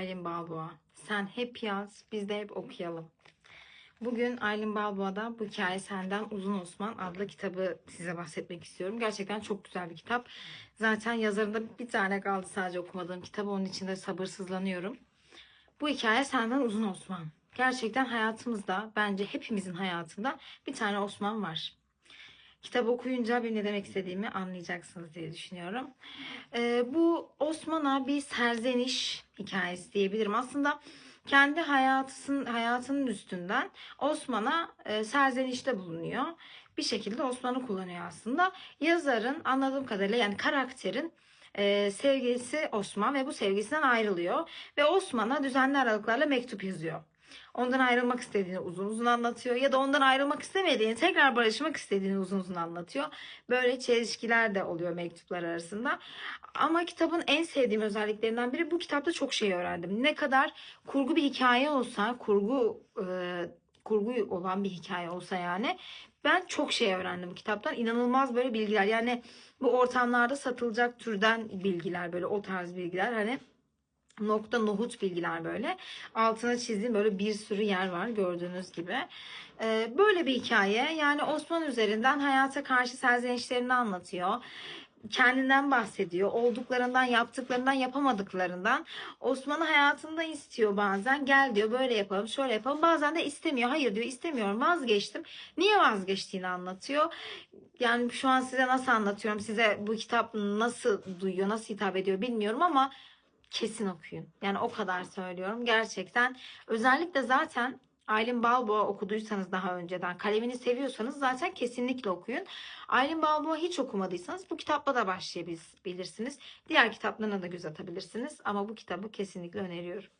Aylin Balboğa. Sen hep yaz, biz de hep okuyalım. Bugün Aylin Balboğa'da bu hikaye senden Uzun Osman adlı kitabı size bahsetmek istiyorum. Gerçekten çok güzel bir kitap. Zaten yazarında bir tane kaldı sadece okumadığım kitabı. Onun için de sabırsızlanıyorum. Bu hikaye senden Uzun Osman. Gerçekten hayatımızda, bence hepimizin hayatında bir tane Osman var. Kitabı okuyunca bir ne demek istediğimi anlayacaksınız diye düşünüyorum. Ee, bu Osman'a bir serzeniş hikayesi diyebilirim. Aslında kendi hayatısın, hayatının üstünden Osman'a e, serzenişte bulunuyor. Bir şekilde Osman'ı kullanıyor aslında. Yazarın anladığım kadarıyla yani karakterin e, sevgilisi Osman ve bu sevgisinden ayrılıyor. Ve Osman'a düzenli aralıklarla mektup yazıyor. Ondan ayrılmak istediğini uzun uzun anlatıyor ya da ondan ayrılmak istemediğini tekrar barışmak istediğini uzun uzun anlatıyor. Böyle çelişkiler de oluyor mektuplar arasında. Ama kitabın en sevdiğim özelliklerinden biri bu kitapta çok şey öğrendim. Ne kadar kurgu bir hikaye olsa, kurgu e, kurgu olan bir hikaye olsa yani ben çok şey öğrendim kitaptan. İnanılmaz böyle bilgiler. Yani bu ortamlarda satılacak türden bilgiler böyle o tarz bilgiler hani nokta nohut bilgiler böyle. Altına çizdiğim böyle bir sürü yer var gördüğünüz gibi. Ee, böyle bir hikaye. Yani Osman üzerinden hayata karşı serzenişlerini anlatıyor. Kendinden bahsediyor. Olduklarından, yaptıklarından, yapamadıklarından. Osman'ı hayatında istiyor bazen. Gel diyor böyle yapalım, şöyle yapalım. Bazen de istemiyor. Hayır diyor istemiyorum vazgeçtim. Niye vazgeçtiğini anlatıyor. Yani şu an size nasıl anlatıyorum, size bu kitap nasıl duyuyor, nasıl hitap ediyor bilmiyorum ama kesin okuyun. Yani o kadar söylüyorum. Gerçekten özellikle zaten Aylin Balboa okuduysanız daha önceden kalemini seviyorsanız zaten kesinlikle okuyun. Aylin Balboa hiç okumadıysanız bu kitapla da başlayabilirsiniz. Diğer kitaplarına da göz atabilirsiniz ama bu kitabı kesinlikle öneriyorum.